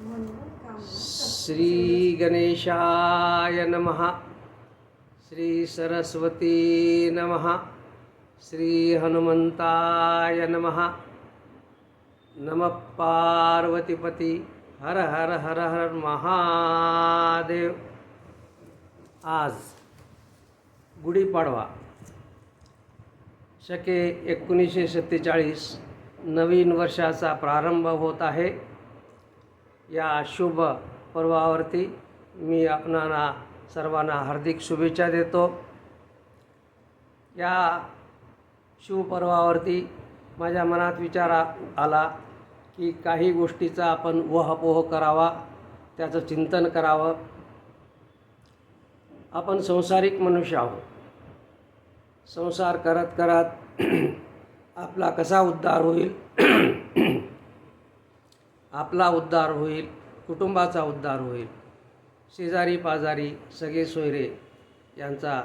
श्री गणेशाय नमः। श्री सरस्वती नमः। श्री हनुमंताय नमः। नम पार्वतीपती। हर हर हर हर महादेव। आज गुढीपाडवा। शके एकोणीसशे सत्तेचाळीस नवीन वर्षाचा प्रारंभ होत आहे. या शुभ पर्वावरती मी आपणाला सर्वांना हार्दिक शुभेच्छा देतो. या शुभपर्वावरती माझ्या मनात विचार आला की काही गोष्टीचा आपण वहपोह करावा त्याचं चिंतन करावं. आपण संसारिक मनुष्य आहोत. संसार करत करत आपला कसा उद्धार होईल? आपला उद्धार होईल कुटुंबाचा उद्धार होईल. शेजारी पाजारी सगळे सोयरे यांचा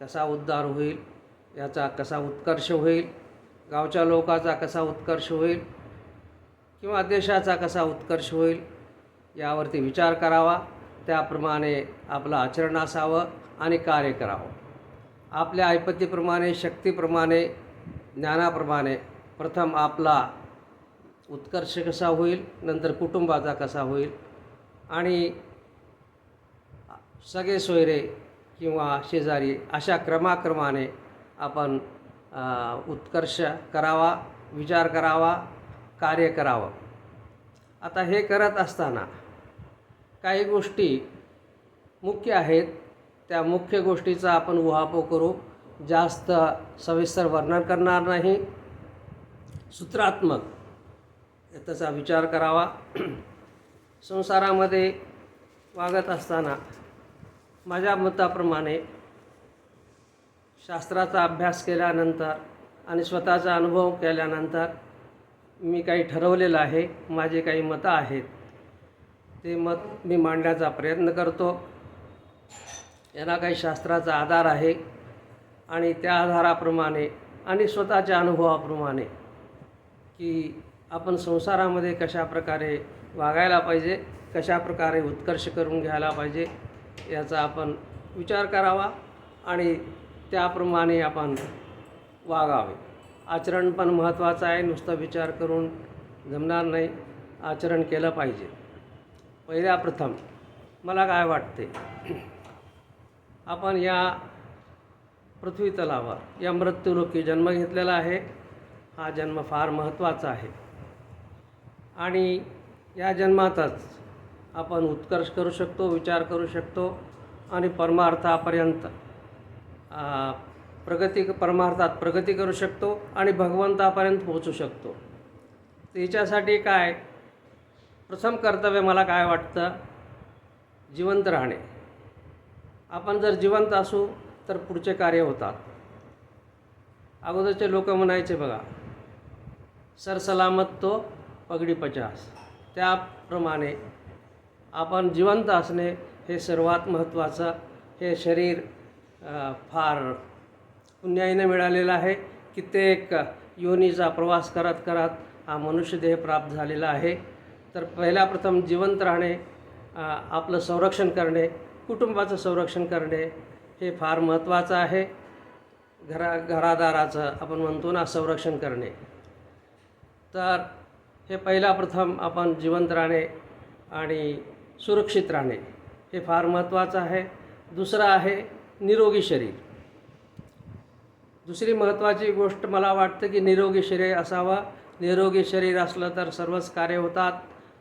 कसा उद्धार होईल याचा कसा उत्कर्ष होईल गावच्या लोकाचा कसा उत्कर्ष होईल किंवा देशाचा कसा उत्कर्ष होईल यावरती विचार करावा. त्याप्रमाणे आपलं आचरण असावं आणि कार्य करावं. आपल्या ऐपतीप्रमाणे शक्तीप्रमाणे ज्ञानाप्रमाणे प्रथम आपला उत्कर्ष कसा होईल नंतर कुटुंबाचा कसा होईल आणि सगळे सोयरे किंवा शेजारी अशा क्रमाक्रमाने आपण उत्कर्ष करावा विचार करावा कार्य करावं. आता हे करत असताना काही गोष्टी मुख्य आहेत. त्या मुख्य गोष्टीचा आपण उहापोह करू. जास्त सविस्तर वर्णन करणार नाही. सूत्रात्मक त्याचा विचार करावा. संसारामध्ये वागत असताना माझ्या मताप्रमाणे शास्त्राचा अभ्यास केल्यानंतर आणि स्वतःचा अनुभव केल्यानंतर मी काही ठरवलेलं आहे. माझे काही मतं आहेत. ते मत मी मांडण्याचा प्रयत्न करतो. याला काही शास्त्राचा आधार आहे. आणि त्या आधाराप्रमाणे आणि स्वतःच्या अनुभवाप्रमाणे की आपण संसारामध्ये कशा प्रकारे वागायला पाहिजे कशा प्रकारे उत्कर्ष करून घ्यायला पाहिजे याचा आपण विचार करावा आणि त्याप्रमाणे आपण वागावे. आचरण पण महत्त्वाचं आहे नुसतं विचार करून जमणार नाही. आचरण केलं पाहिजे. पहिल्या प्रथम मला काय वाटते? आपण या पृथ्वी तलावर या मृत्यूलोकी जन्म घेतलेला आहे. हा जन्म फार महत्त्वाचा आहे. आणि या जन्मातच आपण उत्कर्ष करू शकतो विचार करू शकतो आणि परमार्थापर्यंत प्रगती परमार्थात प्रगती करू शकतो आणि भगवंतापर्यंत पोहोचू शकतो. त्याच्यासाठी काय प्रथम कर्तव्य मला काय वाटतं जिवंत राहणे. आपण जर जिवंत असू तर पुढचे कार्य होतात. अगोदरचे लोक म्हणायचे बघा सरसलामत तो पगडी पचास. त्याप्रमाणे आपण जिवंत असणे हे सर्वात महत्त्वाचं. हे शरीर फार पुण्याईनं मिळालेलं आहे. कित्येक योनीचा प्रवास करत करत हा मनुष्यदेह प्राप्त झालेला आहे. तर पहिल्या प्रथम जिवंत राहणे आपलं संरक्षण करणे कुटुंबाचं संरक्षण करणे हे फार महत्त्वाचं आहे. घरा घरादाराचं आपण म्हणतो ना संरक्षण करणे. तर हे पहिला प्रथम आपण जिवंत राहणे आणि सुरक्षित राहणे हे फार महत्त्वाचं आहे. दुसरं आहे निरोगी शरीर. दुसरी महत्त्वाची गोष्ट मला वाटतं की निरोगी शरीर असावं. निरोगी शरीर असलं तर सर्वच कार्य होतात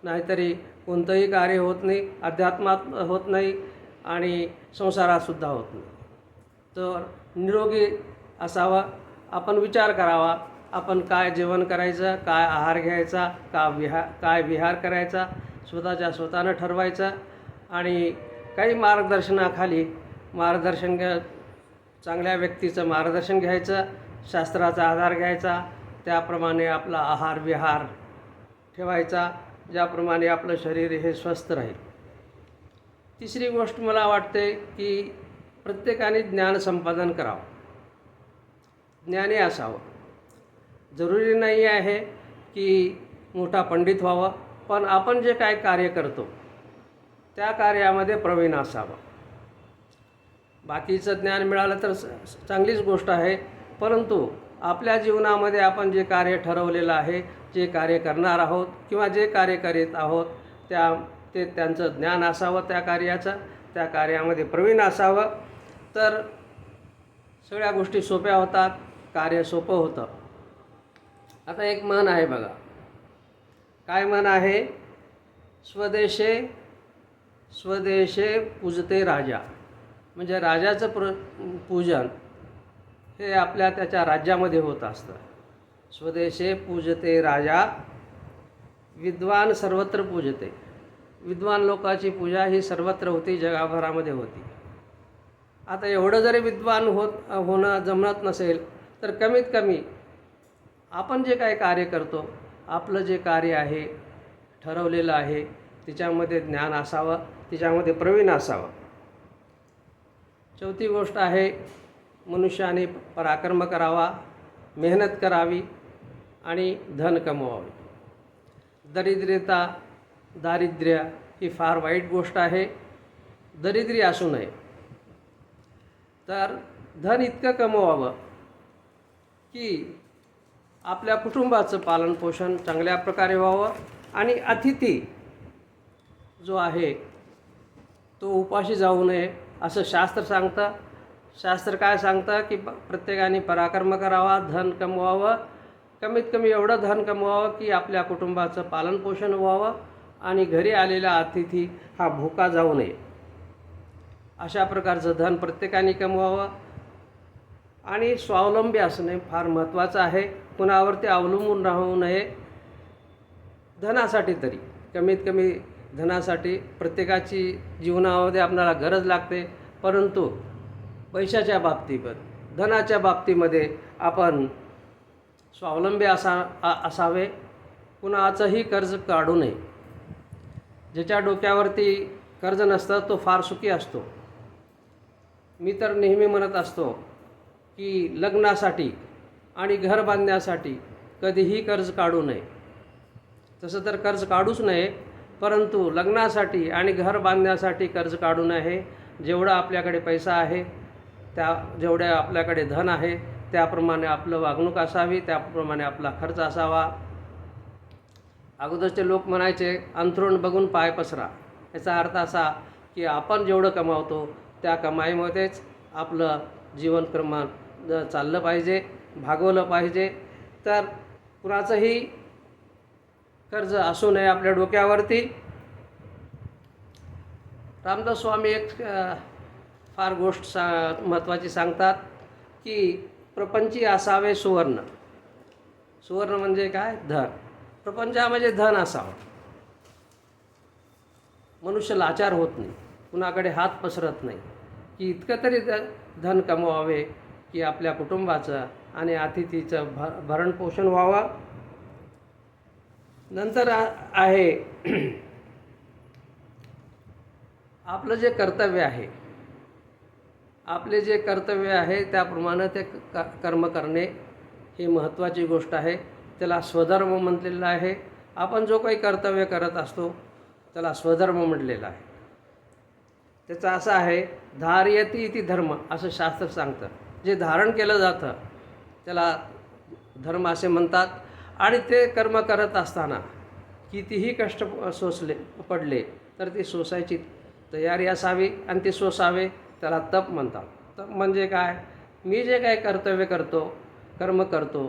नाहीतरी कोणतंही कार्य होत नाही अध्यात्मात होत नाही आणि संसारातसुद्धा होत नाही. तर निरोगी असावा. आपण विचार करावा. आपण काय जेवण करायचं काय आहार घ्यायचा का विहा काय विहार करायचा स्वतःच्या स्वतःनं ठरवायचं आणि काही मार्गदर्शनाखाली मार्गदर्शन घ्या चांगल्या व्यक्तीचं मार्गदर्शन घ्यायचं शास्त्राचा आधार घ्यायचा त्याप्रमाणे आपला आहार विहार ठेवायचा ज्याप्रमाणे आपलं शरीर हे स्वस्थ राहील. तिसरी गोष्ट मला वाटते की प्रत्येकाने ज्ञान संपादन करावं. ज्ञानी असावं. जरुरी नाही आहे की मोठा पंडित व्हावं पण आपण जे काय कार्य करतो त्या कार्यामध्ये प्रवीण असावं. बाकीचं ज्ञान मिळालं तर स- चांगलीच गोष्ट आहे परंतु आपल्या जीवनामध्ये आपण जे कार्य ठरवलेलं आहे जे कार्य करणार आहोत किंवा जे कार्य करीत आहोत त्या ते त्यांचं ज्ञान असावं त्या कार्याचं त्या कार्यामध्ये प्रवीण असावं. तर सगळ्या गोष्टी सोप्या होतात कार्य सोपं होतं. आता एक म्हण आहे बघा. काय म्हण आहे? स्वदेशे स्वदेशे पूजते राजा. म्हणजे राजाचं प्र पूजन हे आपल्या त्याच्या राज्यामध्ये होत असतं. स्वदेशे पूजते राजा विद्वान सर्वत्र पूजते. विद्वान लोकाची पूजा ही सर्वत्र होती जगाभरामध्ये होती. आता एवढं जरी विद्वान होत होणं जमत नसेल तर कमीत कमी आपण जे काय कार्य करतो आपलं जे कार्य आहे ठरवलेलं आहे तिच्यामध्ये ज्ञान असावं तिच्यामध्ये प्रवीण असावं. चौथी गोष्ट आहे मनुष्याने पराक्रम करावा मेहनत करावी आणि धन कमवावे. दरिद्रता दारिद्र्य ही फार वाईट गोष्ट आहे. दरिद्री असू नये. तर धन इतकं कमवावं की आपल्या कुटुंबाचं पालनपोषण चांगल्या प्रकारे व्हावं. आणि अतिथी जो आहे तो उपाशी जाऊ नये असं शास्त्र सांगतं. शास्त्र काय सांगतं? की प्रत्येकाने पराक्रम करावा धन कमवावं. कमीत कमी एवढं धन कमवावं की आपल्या कुटुंबाचं पालनपोषण व्हावं आणि घरी आलेला अतिथी हा भुका जाऊ नये. अशा प्रकारचं धन प्रत्येकाने कमवावं. आणि स्वावलंबी असणे फार महत्त्वाचं आहे. कुणावरती अवलंबून राहू नये. धनासाठी तरी. कमीत कमी धनासाठी प्रत्येकाची जीवनामध्ये आपल्याला गरज लागते. परंतु पैशाच्या बाबतीत धनाच्या बाबतीमध्ये आपण स्वावलंबी असा असावे. कुणाचंही कर्ज काढू नये. ज्याच्या डोक्यावरती कर्ज नसतं तो फार सुखी असतो. मी तर नेहमी म्हणत असतो की लग्नासाठी आणि घर बांधण्यासाठी कधीही कर्ज काढू नये. तसं तर कर्ज काढूच नये परंतु लग्नासाठी आणि घर बांधण्यासाठी कर्ज काढू नये. जेवढा आपल्याकडे पैसा आहे त्या जेवढ्या आपल्याकडे धन आहे त्याप्रमाणे आपलं वागणूक असावी त्याप्रमाणे आपला खर्च असावा. अगोदरचे लोक म्हणायचे अंथरूण बघून पाय पसरा. याचा अर्थ असा की आपण जेवढं कमावतो त्या कमाईमध्येच आपलं जीवनक्रमान ज- चाललं पाहिजे. भागवलं पाहिजे. तर कुणाचंही कर्ज असू नये आपल्या डोक्यावरती. रामदास स्वामी एक फार गोष्ट सा महत्त्वाची सांगतात की प्रपंची असावे सुवर्ण. सुवर्ण म्हणजे काय? धन. प्रपंचामध्ये धन असावं. मनुष्य लाचार होत नाही. कुणाकडे हात पसरत नाही. की इतकं तरी धन कमवावे की आपल्या कुटुंबाचं आणि अतिथीचं भ भरणपोषण व्हावं. नंतर आहे आपलं जे कर्तव्य आहे आपले जे कर्तव्य आहे त्याप्रमाणे ते क कर्म करणे ही महत्त्वाची गोष्ट आहे. त्याला स्वधर्म म्हटलेलं आहे. आपण जो काही कर्तव्य करत असतो त्याला स्वधर्म म्हटलेला आहे. त्याचं असं आहे धार्यती इति धर्म असं शास्त्र सांगतं. जे धारण केलं जातं त्याला धर्म असे म्हणतात. आणि ते कर्म करत असताना कितीही कष्ट सोसले पडले तर ती सोसायची तयारी असावी आणि ते सोसावे त्याला तप म्हणतात. तप म्हणजे काय? मी जे काही कर्तव्य करतो कर्म करतो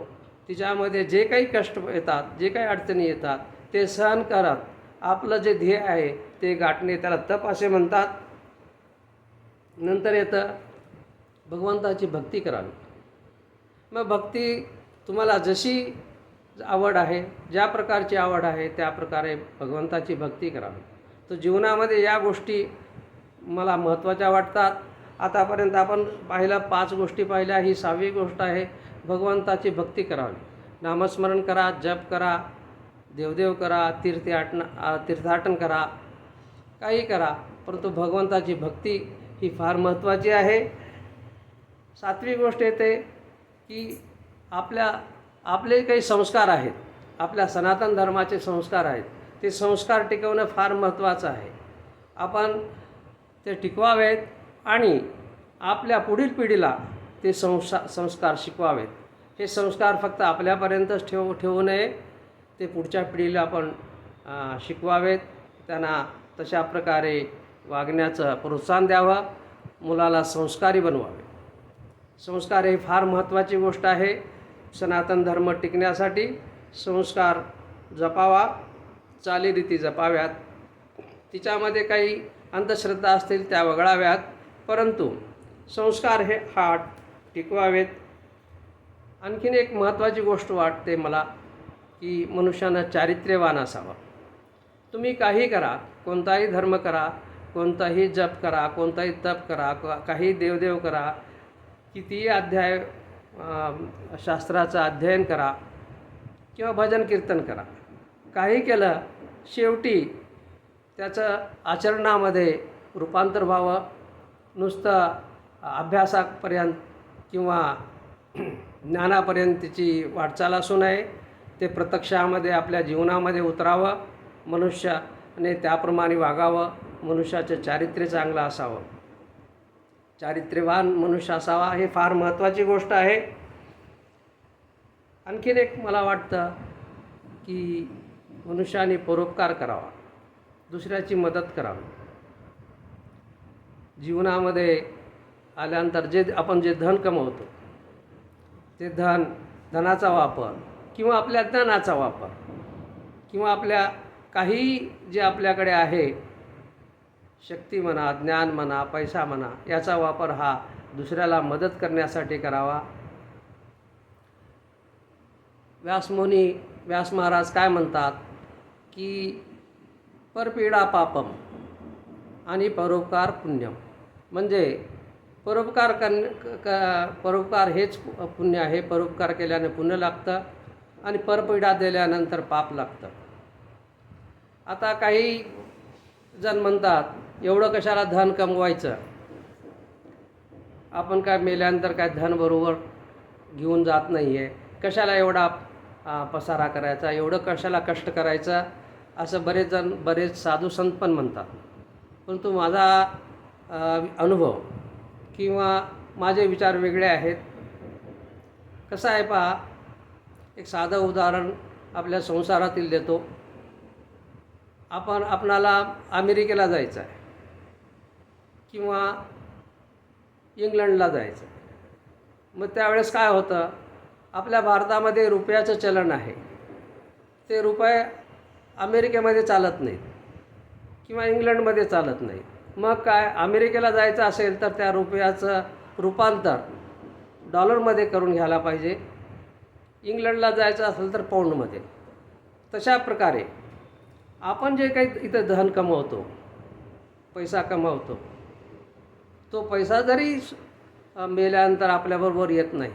तिच्यामध्ये जे काही कष्ट येतात जे काही अडचणी येतात ते सहन करत आपलं जे ध्येय आहे ते गाठणे त्याला तप असे म्हणतात. नंतर येतं भगवंताची भक्ती करावी. मग भक्ती तुम्हाला जशी आवड आहे ज्या प्रकारची आवड आहे त्या प्रकारे भगवंताची भक्ती करावी. तर जीवनामध्ये या गोष्टी मला महत्त्वाच्या वाटतात. आतापर्यंत आपण पाहिलं पाच गोष्टी पाहिल्या ही सहावी गोष्ट आहे भगवंताची भक्ती करावी. नामस्मरण करा जप करा देवदेव करा तीर्थाटन तीर्थाटन करा काही करा परंतु भगवंताची भक्ती ही फार महत्त्वाची आहे. सातवी गोष्ट येते की आपल्या आपले काही संस्कार आहेत आपल्या सनातन धर्माचे संस्कार आहेत ते संस्कार टिकवणं फार महत्त्वाचं आहे. आपण ते टिकवावेत आणि आपल्या पुढील पिढीला ते संसा संस्कार शिकवावेत. हे संस्कार फक्त आपल्यापर्यंतच ठेव ठेवू नये ते पुढच्या पिढीला आपण शिकवावेत. त्यांना तशा प्रकारे वागण्याचं प्रोत्साहन द्यावं मुलाला संस्कारी बनवावे. संस्कार ही फार महत्त्वाची गोष्ट आहे. सनातन धर्म टिकण्यासाठी संस्कार जपावा चालीरीती जपाव्यात. तिच्यामध्ये काही अंधश्रद्धा असतील त्या वगळाव्यात. परंतु संस्कार हे हा टिकवावेत. आणखीन एक महत्त्वाची गोष्ट वाटते मला की मनुष्यानं चारित्र्यवान असावं. तुम्ही काही करा कोणताही धर्म करा कोणताही जप करा कोणताही तप करा काही देवदेव करा कितीही अध्याय शास्त्राचं अध्ययन करा किंवा भजन कीर्तन करा. काही केलं शेवटी त्याचं आचरणामध्ये रूपांतर व्हावं. नुसतं अभ्यासापर्यंत किंवा ज्ञानापर्यंतची वाटचाल असू नये. ते प्रत्यक्षामध्ये आपल्या जीवनामध्ये उतरावं. मनुष्याने त्याप्रमाणे वागावं. मनुष्याचं चारित्र्य चांगलं असावं. चारित्र्यवान मनुष्य असावा हे फार महत्त्वाची गोष्ट आहे. आणखीन एक मला वाटतं की मनुष्याने परोपकार करावा दुसऱ्याची मदत करावी. जीवनामध्ये आल्यानंतर जे आपण जे धन कमवतो ते धन धनाचा वापर किंवा आपल्या ज्ञानाचा वापर किंवा आपल्या काही जे आपल्याकडे आहे शक्ती म्हणा ज्ञान म्हणा पैसा म्हणा याचा वापर हा दुसऱ्याला मदत करण्यासाठी करावा. व्यासमुनी व्यास महाराज काय म्हणतात की परपीडा पापम आणि परोपकार पुण्यम. म्हणजे परोपकार करणे क परोपकार हेच पु- पुण्य आहे. परोपकार केल्याने पुण्य लागतं आणि परपीडा दिल्यानंतर पाप लागतं. आता काही जण म्हणतात एवढं कशाला धन कमवायचं? आपण काय मेल्यानंतर काय धन बरोबर घेऊन जात नाही आहे कशाला एवढा पसारा करायचा? एवढं कशाला कष्ट करायचं? असं बरेच जण बरेच साधू संत पण म्हणतात. परंतु माझा अनुभव किंवा माझे विचार वेगळे आहेत. कसं आहे पहा एक साधं उदाहरण आपल्या संसारातील देतो. आपण आपणाला अमेरिकेला जायचं आहे किंवा इंग्लंडला जायचं. मग त्यावेळेस काय होतं? आपल्या भारतामध्ये रुपयाचं चलन आहे. ते रुपये अमेरिकेमध्ये चालत नाहीत किंवा इंग्लंडमध्ये चालत नाही मग काय? अमेरिकेला जायचं असेल तर त्या रुपयाचं रूपांतर डॉलरमध्ये करून घ्यायला पाहिजे. इंग्लंडला जायचं असेल तर पाऊंडमध्ये तशा प्रकारे आपण जे काही इथं धन कमवतो पैसा कमवतो तो पैसा जरी मेल्यानंतर आपल्याबरोबर येत नाही.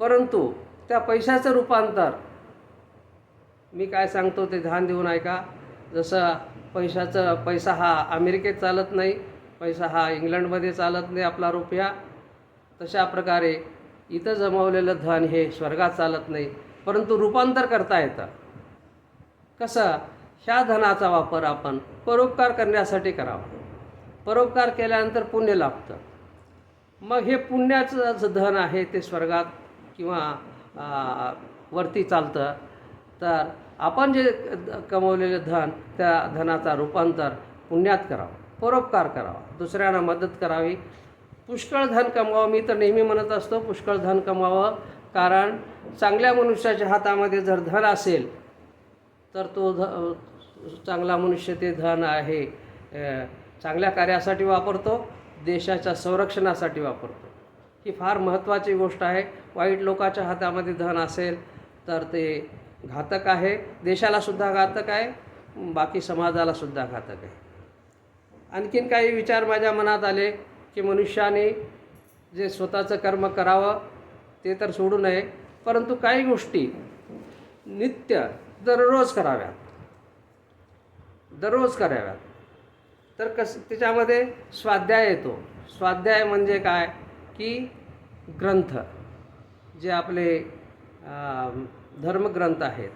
परंतु त्या पैशाचं रूपांतर मी काय सांगतो ते ध्यान देऊन ऐका. जसं पैशाचं पैसा हा अमेरिकेत चालत नाही पैसा हा इंग्लंडमध्ये चालत नाही आपला रुपया तशा प्रकारे इथं जमवलेलं धन हे स्वर्गात चालत नाही. परंतु रूपांतर करता येतं. कसं? ह्या धनाचा वापर आपण परोपकार करण्यासाठी करावा. परोपकार केल्यानंतर पुण्य लाभतं. मग हे पुण्याचं धन आहे ते स्वर्गात किंवा वरती चालतं. तर आपण जे कमवलेले धन त्या धनाचा रूपांतर पुण्यात करावं परोपकार करावा. दुसऱ्यांना मदत करावी. पुष्कळ धन कमवावं. मी तर नेहमी म्हणत असतो पुष्कळ धन कमवावं. कारण चांगल्या मनुष्याच्या हातामध्ये जर धन असेल तर तो ध चांगला मनुष्य ते धन आहे. चांगल्या कार्यासाठी वापरतो देशाच्या संरक्षणासाठी वापरतो. ही फार महत्त्वाची गोष्ट आहे. वाईट लोकाच्या हातामध्ये धन असेल तर ते घातक आहे. देशालासुद्धा घातक आहे बाकी समाजालासुद्धा घातक आहे. आणखीन काही विचार माझ्या मनात आले की मनुष्याने जे स्वतःचं कर्म करावं ते तर सोडू नये परंतु काही गोष्टी नित्य दररोज कराव्यात. दररोज कराव्यात. तर कस त्याच्यामध्ये स्वाध्याय येतो. स्वाध्याय म्हणजे काय? की ग्रंथ. जे आपले धर्मग्रंथ आहेत.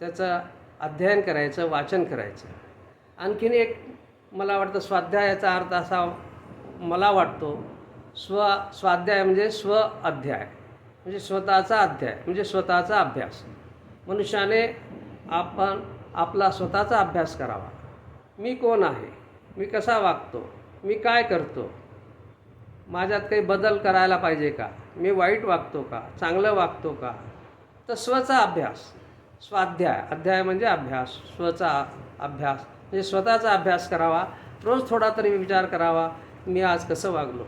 त्याचं अध्ययन करायचं वाचन करायचं. आणखीन एक मला वाटतं स्वाध्यायाचा अर्थ असा मला वाटतो स्व स्वाध्याय म्हणजे स्व अध्याय. म्हणजे स्वतःचा अध्याय म्हणजे स्वतःचा अभ्यास. मनुष्याने आपण आपला स्वतःचा अभ्यास करावा. मी कोण आहे? मी कसा वागतो? मी काय करतो? माझ्यात काही बदल करायला पाहिजे का? मी वाईट वागतो का? चांगलं वागतो का? तर स्वचा अभ्यास. स्वाध्याय. अध्याय म्हणजे अभ्यास. स्वचा अभ्यास. म्हणजे स्वतःचा अभ्यास करावा. रोज थोडा तरी विचार करावा. मी आज कसं वागलो?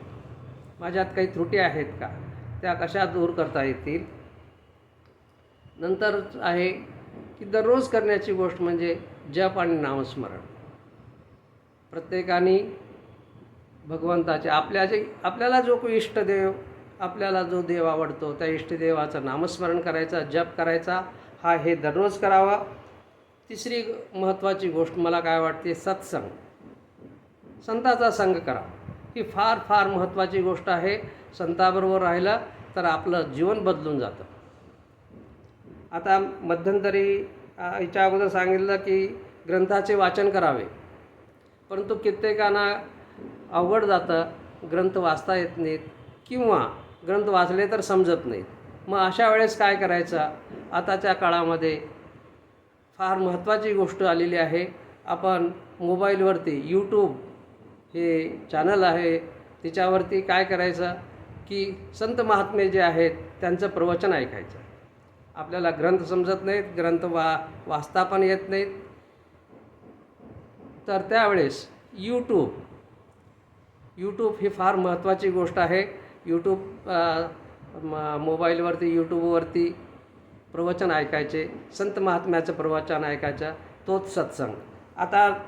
माझ्यात काही त्रुटी आहेत का? त्या कशा दूर करता येतील? नंतर आहे की दररोज करण्याची गोष्ट म्हणजे जप आणि नामस्मरण. प्रत्येकाने भगवंताचे आपल्या जे आपल्याला जो काही इष्टदेव आपल्याला जो देव आवडतो त्या इष्टदेवाचं नामस्मरण करायचा जप करायचा हा हे दररोज करावा. तिसरी महत्त्वाची गोष्ट मला काय वाटते सत्संग. संताचा संग करा. ही फार फार महत्त्वाची गोष्ट आहे. संताबरोबर राहिलं तर आपलं जीवन बदलून जातं. आता मध्यंतरी याच्या अगोदर सांगितलं की ग्रंथाचे वाचन करावे. परंतु कित्येकांना अवघड जातं ग्रंथ वाचता येत नाहीत किंवा ग्रंथ वाचले तर समजत नाहीत. मग अशा वेळेस काय करायचं? आताच्या काळामध्ये फार महत्त्वाची गोष्ट आलेली आहे. आपण मोबाईलवरती यूट्यूब हे चॅनल आहे. तिच्यावरती काय करायचं? की संत महात्मे जे आहेत त्यांचं प्रवचन ऐकायचं. आपल्याला ग्रंथ समजत नाहीत ग्रंथ वा वाचता पण येत नाहीत. तर त्यावेळेस यूट्यूब यूट्यूब ही फार महत्त्वाची गोष्ट आहे. यूट्यूब म- मोबाईलवरती यूट्यूबवरती प्रवचन ऐकायचे संत महात्म्याचं प्रवचन ऐकायचं तोच सत्संग. आता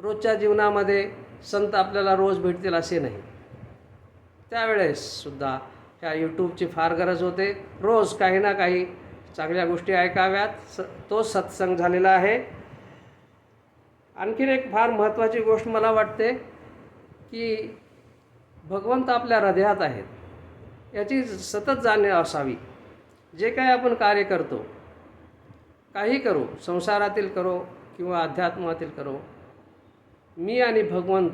रोजच्या जीवनामध्ये संत आपल्याला रोज भेटतील असे नाही. त्यावेळेससुद्धा ह्या यूट्यूबची फार गरज होते. रोज काही ना काही चांगल्या गोष्टी ऐकाव्यात. स तो सत्संग झालेला आहे. आणखीन एक फार महत्त्वाची गोष्ट मला वाटते की भगवंत आपल्या हृदयात आहेत. याची सतत जाणीव असावी. जे काही आपण कार्य करतो काही करू संसारातील करो किंवा अध्यात्मातील करो मी आणि भगवंत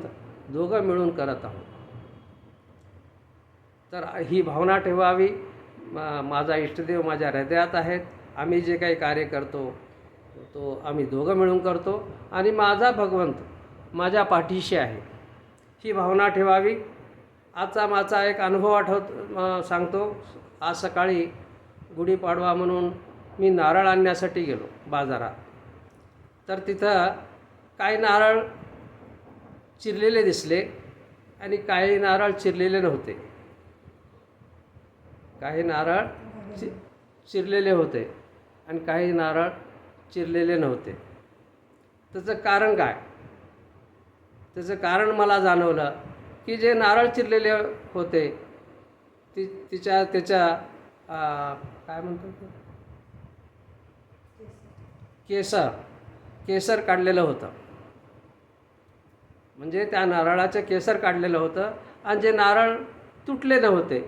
दोघं मिळून करत आहोत. तर ही भावना ठेवावी. माझा इष्टदेव माझ्या हृदयात आहेत. आम्ही जे काही कार्य करतो तो आम्ही दोघं मिळून करतो. आणि माझा भगवंत माझ्या पाठीशी आहे. ही भावना ठेवावी. आजचा माझा एक अनुभव आठवत सांगतो. आज सकाळी गुढीपाडवा म्हणून मी नारळ आणण्यासाठी गेलो बाजारात. तर तिथं काही नारळ चिरलेले दिसले आणि काही नारळ चिरलेले नव्हते. काही नारळ चि चिरलेले होते आणि काही नारळ चिरलेले नव्हते. त्याचं कारण काय? त्याचं कारण मला जाणवलं की जे नारळ चिरलेले होते ती तिच्या त्याच्या काय म्हणतात केसर केसर काढलेलं होतं. म्हणजे त्या नारळाचं केसर काढलेलं होतं आणि जे नारळ तुटले नव्हते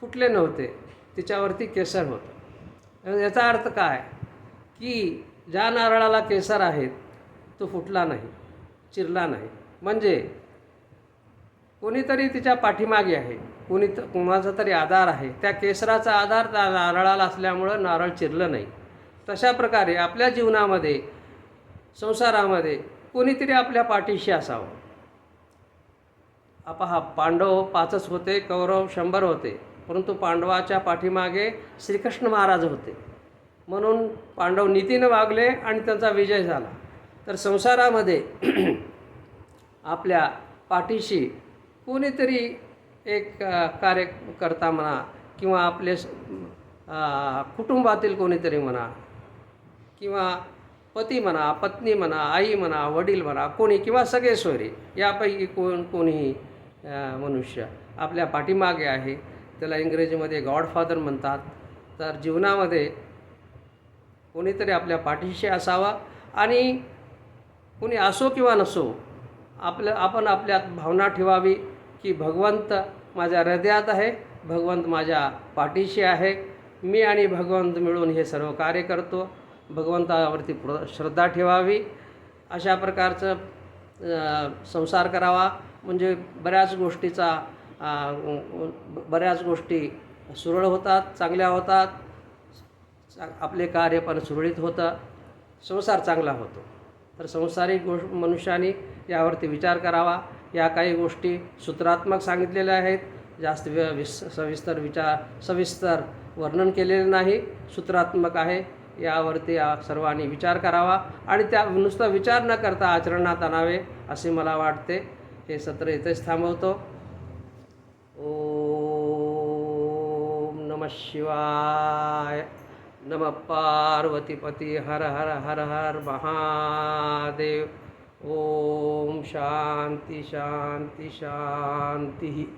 फुटले नव्हते तिच्यावरती केसर होतं. याचा अर्थ काय? की ज्या नारळाला केसर आहेत तो फुटला नाही चिरला नाही. म्हणजे कोणीतरी तिच्या पाठीमागे आहे कोणी कोणाचा तरी आधार आहे त्या केसराचा आधार त्या नारळाला असल्यामुळं नारळ चिरलं नाही. तशा प्रकारे आपल्या जीवनामध्ये संसारामध्ये कोणीतरी आपल्या पाठीशी असावं. आपा हा पांडव पाचच होते कौरव शंभर होते परंतु पांडवाच्या पाठीमागे श्रीकृष्ण महाराज होते. म्हणून पांडव नीतीनं वागले आणि त्यांचा विजय झाला. तर संसारामध्ये आपल्या पाठीशी कोणीतरी एक कार्यकर्ता म्हणा किंवा आपले कुटुंबातील कोणीतरी म्हणा किंवा पती म्हणा पत्नी म्हणा आई म्हणा वडील म्हणा कोणी किंवा सगळे सोयरे यापैकी कोण कोणीही मनुष्य आपल्या पाठीमागे आहे. त्याला इंग्रजीमध्ये गॉडफादर म्हणतात. तर जीवनामध्ये कोणीतरी आपल्या पाठीशी असावा आणि कोणी असो किंवा नसो आपलं आपण आपल्यात भावना ठेवावी की भगवंत माझ्या हृदयात आहे भगवंत माझ्या पाठीशी आहे. मी आणि भगवंत मिळून हे सर्व कार्य करतो. भगवंतावरती प्र श्रद्धा ठेवावी. अशा प्रकारचं संसार करावा. म्हणजे बऱ्याच गोष्टीचा बऱ्याच गोष्टी सुरळ होतात चांगल्या होतात. आपले कार्य पण सुरळीत होतं संसार चांगला होतो. तर संसारिक गोष्ट मनुष्याने यावरती विचार करावा. या काही गोष्टी सूत्रात्मक सांगितलेल्या आहेत. जास्त विस सविस्तर विचार सविस्तर वर्णन केलेले नाही. सूत्रात्मक आहे. यावरती या सर्वांनी विचार करावा आणि त्या नुसता विचार न करता आचरणात आणावे असे मला वाटते. हे सत्र इथेच थांबवतो. ओम नम शिवाय. नम पार्वतीपती हर हर हर हर महादेव। ओम शांती शांती शांती।